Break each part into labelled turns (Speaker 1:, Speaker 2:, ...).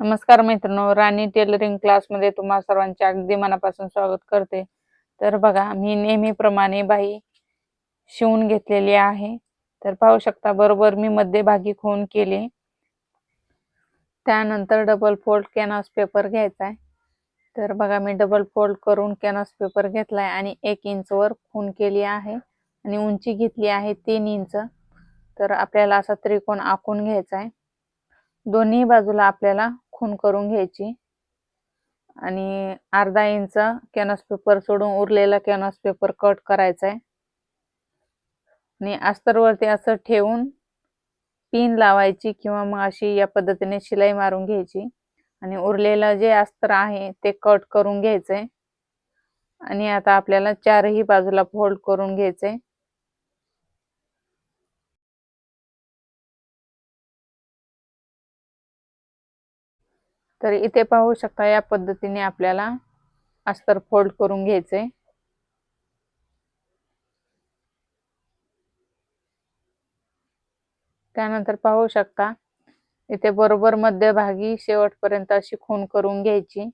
Speaker 1: नमस्कार मित्रांनो राणी टेलरिंग क्लासमध्ये तुम्हा सर्वांचे अगदी मनापासून स्वागत करते. तर बघा मी नेहमीप्रमाणे बाई शिवून घेतलेली आहे. तर पाहू शकता बरोबर मी मध्यभागी खून केले. त्यानंतर डबल फोल्ड कॅनॉस पेपर घ्यायचा आहे तर बघा मी डबल फोल्ड करून कॅनॉस पेपर घेतलाय आणि एक इंचवर खून केली आहे. आणि उंची घेतली आहे तीन इंच तर आपल्याला असा त्रिकोण आखून घ्यायचा आहे दोन्ही बाजूला आपल्याला खून करून घ्यायची. आणि अर्धा इंच कॅनस पेपर सोडून उरलेला कॅनस पेपर कट करायचा आहे आणि अस्तरवरती असं ठेवून पिन लावायची किंवा मग अशी या पद्धतीने शिलाई मारून घ्यायची. आणि उरलेलं जे अस्तर आहे ते कट करून घ्यायचंय. आणि आता आपल्याला चारही बाजूला फोल्ड करून घ्यायचंय. तर इथे पाहू शकता या पद्धतीने आपल्याला अस्तर फोल्ड करून घ्यायचे. त्यानंतर पाहू शकता इथे बरोबर मध्यभागी शेवटपर्यंत अशी खून करून घ्यायची.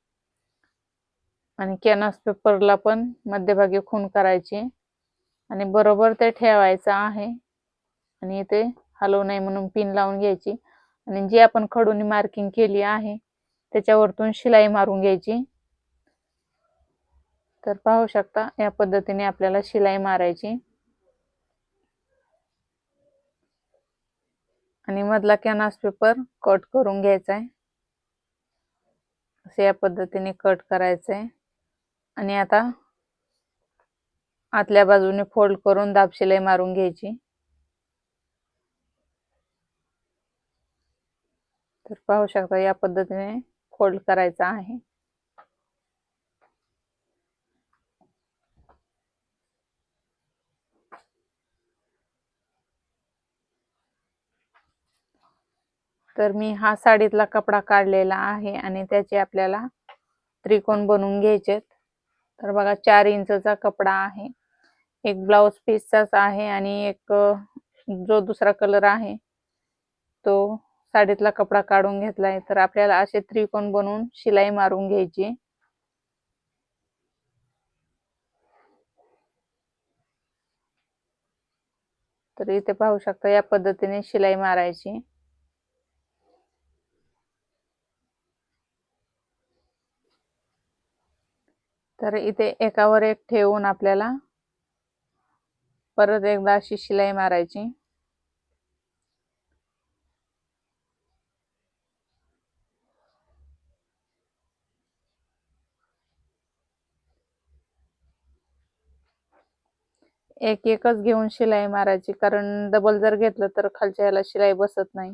Speaker 1: आणि कॅनस पेपरला पण मध्यभागी खून करायची. आणि बरोबर ते ठेवायचं आहे. आणि इथे हलवू नये म्हणून पिन लावून घ्यायची. आणि जी आपण खडूनी मार्किंग केली आहे त्याच्यावरतून शिलाई मारून घ्यायची. तर पाहू शकता या पद्धतीने आपल्याला शिलाई मारायची. आणि मधला कॅनव्हास पेपर कट करून घ्यायचा आहे असे या पद्धतीने कट करायचं आहे आणि आता आतल्या बाजूने फोल्ड करून दाब शिलाई मारून घ्यायची. तर पाहू शकता या पद्धतीने फोल्ड करायचा आहे. तर मी हा साडीतला कपडा काढलेला आहे आणि त्याचे आपल्याला त्रिकोण बनवून घ्यायचे तर बघा चार इंचचा कपडा आहे. एक ब्लाउज पीसचाच आहे आणि एक जो दुसरा कलर आहे तो साडीतला कपडा काढून घेतलाय तर आपल्याला असे त्रिकोण बनवून शिलाई मारून घ्यायची. तर इथे पाहू शकता या पद्धतीने शिलाई मारायची. तर इथे एकावर एक ठेवून आपल्याला परत एकदा अशी शिलाई मारायची. एक एकच घेऊन शिलाई मारायची. कारण डबल जर घेतलं तर खालच्या याला शिलाई बसत नाही.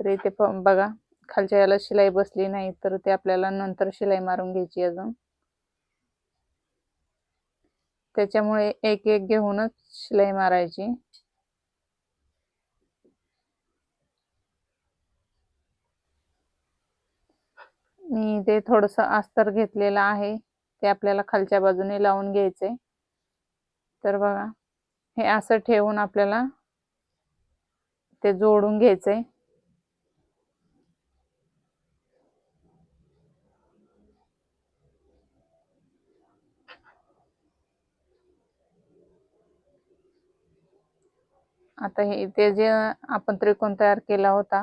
Speaker 1: तर इथे बघा खालच्या याला शिलाई बसली नाही तर ते आपल्याला नंतर शिलाई मारून घ्यायची अजून. त्याच्यामुळे एक एक घेऊनच शिलाई मारायची. मी ते थोडस अस्तर घेतलेलं आहे. ते आपल्याला खालच्या बाजूने लावून घ्यायचंय. तर बघा हे असं ठेवून आपल्याला ते जोडून घ्यायचंय. आता हे ते जे आपण त्रिकोण तयार केला होता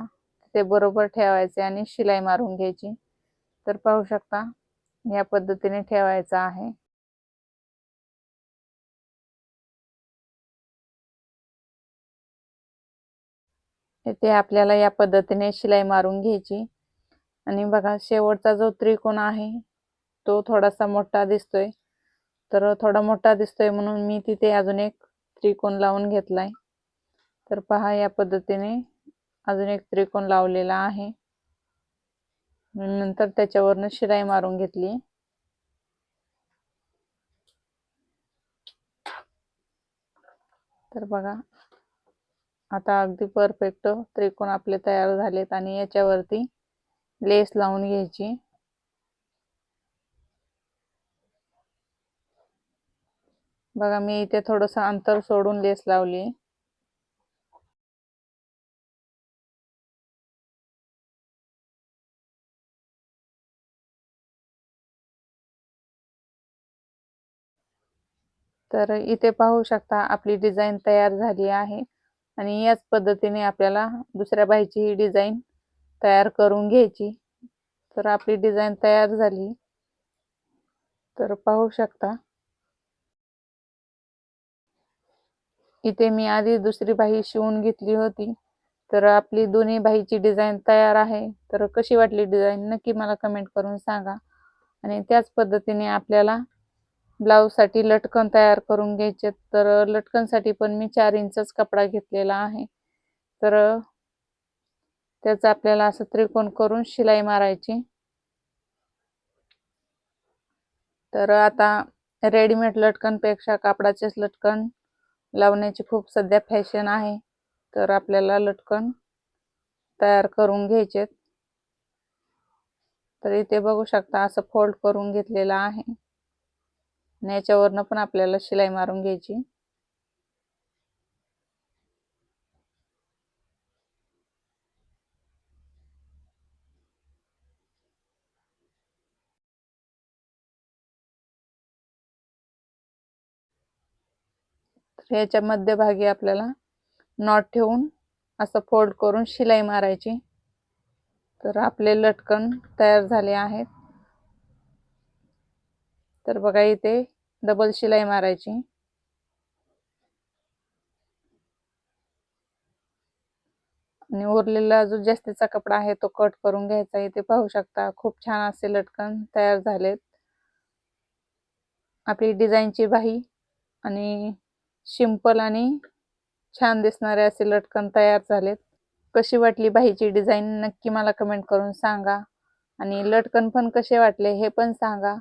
Speaker 1: ते बरोबर ठेवायचे आणि शिलाई मारून घ्यायची. तर पाहू शकता या पद्धतीने ठेवायचा आहे. ते आपल्याला या पद्धतीने शिलाई मारून घ्यायची. आणि बघा शेवटचा जो त्रिकोण आहे तो थोडासा मोठा दिसतोय. तर थोडा मोठा दिसतोय म्हणून मी तिथे अजून एक त्रिकोण लावून घेतलाय. तर पहा या पद्धतीने अजून एक त्रिकोण लावलेला आहे. नंतर त्याच्यावरनं शिलाई मारून घेतली. तर बघा आता अगदी परफेक्ट त्रिकोण आपले तयार झालेत आणि याच्यावरती लेस लावून घ्यायची. बघा मी इथे थोडंसं अंतर सोडून लेस लावली. तर इथे पाहू शकता आपली डिझाईन तयार झाली आहे. आणि याच पद्धतीने आपल्याला दुसऱ्या बाईची ही डिझाईन तयार करून घ्यायची. तर आपली डिझाईन तयार झाली. तर पाहू शकता. इथे मी आधी दुसरी बाही शिवून घेतली होती. तर आपली दोन्ही बाहीची डिझाईन तयार आहे. तर कशी वाटली डिझाईन नक्की मला कमेंट करून सांगा. आणि त्याच पद्धतीने आपल्याला ब्लाऊजसाठी लटकन तयार करून घ्यायचे. तर लटकनसाठी पण मी चार इंचच कपडा घेतलेला आहे. तर त्याचा आपल्याला असं त्रिकोण करून शिलाई मारायची. तर आता रेडीमेड लटकनपेक्षा कापडाचेच लटकन लावण्याची खूप सध्या फॅशन आहे. तर आपल्याला लटकन तयार करून घ्यायचे तर इथे बघू शकता असं फोल्ड करून घेतलेलं आहे. आणि याच्यावरनं पण आपल्याला शिलाई मारून घ्यायची. याच्या मध्यभागी आपल्याला नॉट ठेवून असं फोल्ड करून शिलाई मारायची. तर आपले लटकन तयार झाले आहेत. तर बघा इथे डबल शिलाई मारायची. आणि उरलेला जो जास्तीचा कपडा आहे तो कट करून घ्यायचा इथे पाहू शकता खूप छान असे लटकन तयार झालेत. आपली डिझाईनची बाही आणि सिंपल आणि छान दिसणारे असे लटकन तयार झालेत. कशी वाटली बाहीची डिझाईन नक्की मला कमेंट करून सांगा. आणि लटकन पण कसे वाटले हे पण सांगा.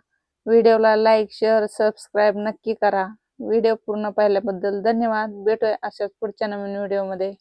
Speaker 1: व्हिडिओला लाईक शेअर सबस्क्राईब नक्की करा. व्हिडिओ पूर्ण पाहिल्याबद्दल धन्यवाद. भेटूया अशाच पुढच्या नवीन व्हिडिओमध्ये.